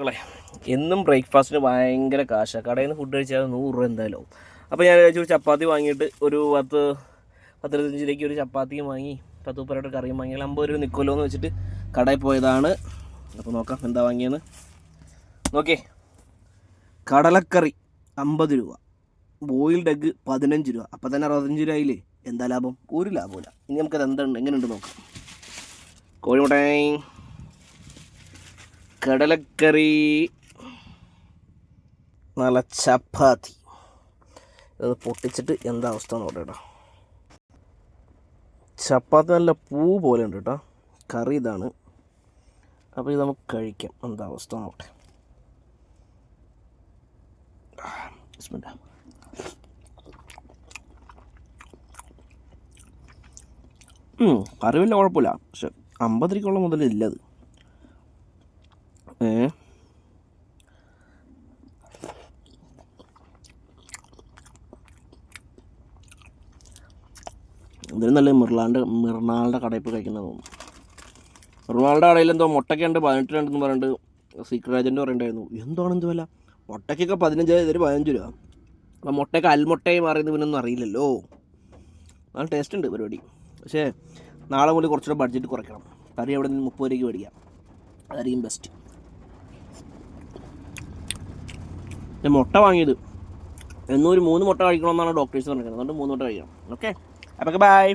മക്കളെ എന്നും ബ്രേക്ക്ഫാസ്റ്റിന് ഭയങ്കര കാശാണ് കടയിൽ നിന്ന് ഫുഡ് കഴിച്ചാൽ നൂറ് രൂപ എന്തായാലും അപ്പോൾ ഞാൻ ഒരു ചപ്പാത്തി വാങ്ങിയിട്ട് ഒരു പത്ത് പത്തിരുപത്തഞ്ചിലേക്ക് ഒരു ചപ്പാത്തിയും വാങ്ങി പത്ത് മുപ്പത് കറിയും വാങ്ങിയാൽ അമ്പത് രൂപ നിൽക്കുമല്ലോ എന്ന് വെച്ചിട്ട് കടയിൽ പോയതാണ്. അപ്പോൾ നോക്കാം എന്താ വാങ്ങിയെന്ന്. നോക്കേ കടലക്കറി അമ്പത് രൂപ ബോയിൽഡ് എഗ്ഗ് പതിനഞ്ച് രൂപ. അപ്പോൾ തന്നെ അറുപത്തഞ്ച് രൂപ ആയില്ലേ? എന്താ ലാഭം? ഒരു ലാഭമില്ല ഇനി നമുക്കത് എന്താ എങ്ങനെയുണ്ട് നോക്കാം. കോഴിമുട്ടായി കടലക്കറി നല്ല ചപ്പാത്തി. ഇത് പൊട്ടിച്ചിട്ട് എന്താ അവസ്ഥ എന്ന് പറയട്ടോ ചപ്പാത്തി നല്ല പൂ പോലെ ഉണ്ട് കേട്ടോ കറി ഇതാണ്. അപ്പോൾ ഇത് നമുക്ക് കഴിക്കാം. എന്താ അവസ്ഥ നോക്കട്ടെ കറി കുഴപ്പമില്ല. പക്ഷെ അമ്പത് രൂപയ്ക്കുള്ള മുതലില്ല അത് ഏ ഇതിന് നല്ല മിർലാന്റെ മിർണാളുടെ കടയിൽ പോയി കഴിക്കുന്നത് മിർണാളുടെ കടയിൽ എന്തോ മുട്ടയ്ക്ക് ഉണ്ട് പതിനെട്ട് രണ്ടെന്ന് പറഞ്ഞിട്ട് സീക്രട്ട് ഏജന്റ് പറയണ്ടായിരുന്നു എന്താണ് എന്ത് വില? മുട്ടയ്ക്കൊക്കെ പതിനഞ്ച് ഇതൊരു പതിനഞ്ച് രൂപ. അപ്പം മുട്ടയ്ക്ക് അൽമുട്ടയും മാറിയത് പിന്നൊന്നും അറിയില്ലല്ലോ. നല്ല ടേസ്റ്റ് ഉണ്ട് പരിപാടി. പക്ഷേ നാളെ മുതൽ കുറച്ചുകൂടെ ബഡ്ജറ്റ് കുറയ്ക്കണം. കറി അവിടെ നിന്ന് മുപ്പത് രൂപയ്ക്ക് മേടിക്കാം. അതായിരിക്കും ബെസ്റ്റ് ഞാൻ മുട്ട വാങ്ങിയത്. എന്നൊരു മൂന്ന് മുട്ട കഴിക്കണമെന്നാണ് ഡോക്ടേഴ്സ് പറഞ്ഞത് അതുകൊണ്ട് മൂന്ന് മുട്ട കഴിക്കണം. ഓക്കെ അപ്പോൾ ബൈ